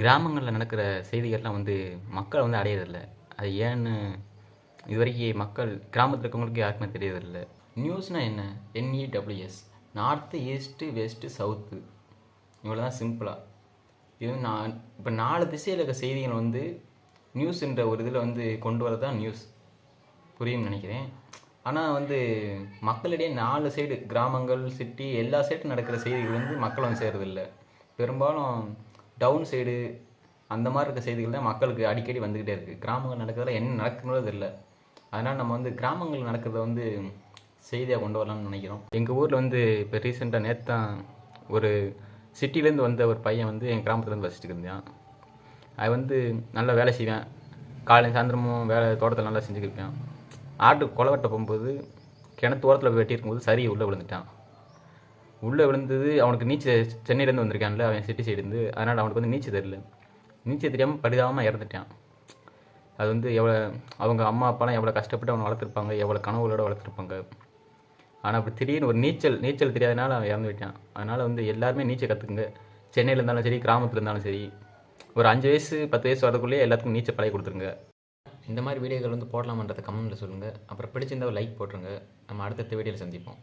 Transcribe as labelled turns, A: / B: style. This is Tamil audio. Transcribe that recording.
A: கிராமங்களில் நடக்கிற செய்திகள்லாம் வந்து மக்களை வந்து அடையிறதில்ல. அது ஏன்னு இது வரைக்கும் மக்கள் கிராமத்தில் இருக்கவங்களுக்கு யாருக்குமே தெரியறதில்ல. நியூஸ்னால் என்ன? N E W S north east west south. இவ்வளோ தான் சிம்பிளாக இது நான் இப்போ நாலு திசையில் இருக்க செய்திகள் வந்து நியூஸ்ன்ற ஒரு இதில் வந்து கொண்டு வரது தான் நியூஸ். புரியும்னு நினைக்கிறேன். ஆனால் வந்து மக்களிடையே நாலு சைடு கிராமங்கள் சிட்டி எல்லா சைடும் நடக்கிற செய்திகள் வந்து மக்கள் வந்து சேர்றதில்லை. பெரும்பாலும் டவுன் சைடு அந்த மாதிரி இருக்க செய்திகள் தான் மக்களுக்கு அடிக்கடி வந்துக்கிட்டே இருக்குது கிராமங்கள் நடக்கிறதுல என்ன நடக்குன்றது இல்லை அதனால் நம்ம வந்து கிராமங்கள் நடக்கிறத வந்து செய்தியாக கொண்டு வரலாம்னு நினைக்கிறோம். எங்கள் ஊரில் வந்து இப்போ ரீசெண்டாக நேற்று தான் ஒரு சிட்டிலேருந்து வந்த ஒரு பையன் வந்து எங்கள் கிராமத்துலேருந்து வசிச்சுட்டு இருந்தான். அது வந்து நல்லா வேலை செய்வேன். காலையில் சாயந்தரமும் வேலை தோட்டத்தில் நல்லா செஞ்சுக்கிருப்பேன் ஆட்டு கொலை போகும்போது கிணத்து ஓரத்தில் போய் வெட்டியிருக்கும்போது சரி உள்ளே விழுந்துட்டான். உள்ளே விழுந்தது அவனுக்கு நீச்சல் சென்னையிலேருந்து வந்திருக்கான்ல அவன் சிட்டி சைடுலேருந்து அதனால் அவனுக்கு வந்து நீச்சல் தெரியல. நீச்சல் தெரியாமல் பரிதாபமாக இறந்துட்டான். அது வந்து எவ்வளோ அவங்க அம்மா அப்பாலாம் எவ்வளோ கஷ்டப்பட்டு அவனை வளர்த்துருப்பாங்க எவ்வளோ கனவுகளோட வளர்த்துருப்பாங்க. ஆனால் அப்படி திடீர்னு ஒரு நீச்சல் நீச்சல் தெரியாதனால அவன் இறந்து விட்டான். அதனால் வந்து எல்லாருமே நீச்சல் கற்றுக்குங்க சென்னையில் இருந்தாலும் சரி கிராமத்தில் இருந்தாலும் சரி ஒரு அஞ்சு வயசு பத்து வயசு வரதுக்குள்ளேயே எல்லாத்துக்கும் நீச்சல் பழகி கொடுத்துருங்க. இந்த மாதிரி வீடியோக்கள் வந்து போடலாமன்றதை கமெண்ட்டில் சொல்லுங்கள் அப்புறம் பிடிச்சிருந்தா லைக் போட்டுருங்க. நம்ம அடுத்தடுத்த வீடியோவில் சந்திப்போம்.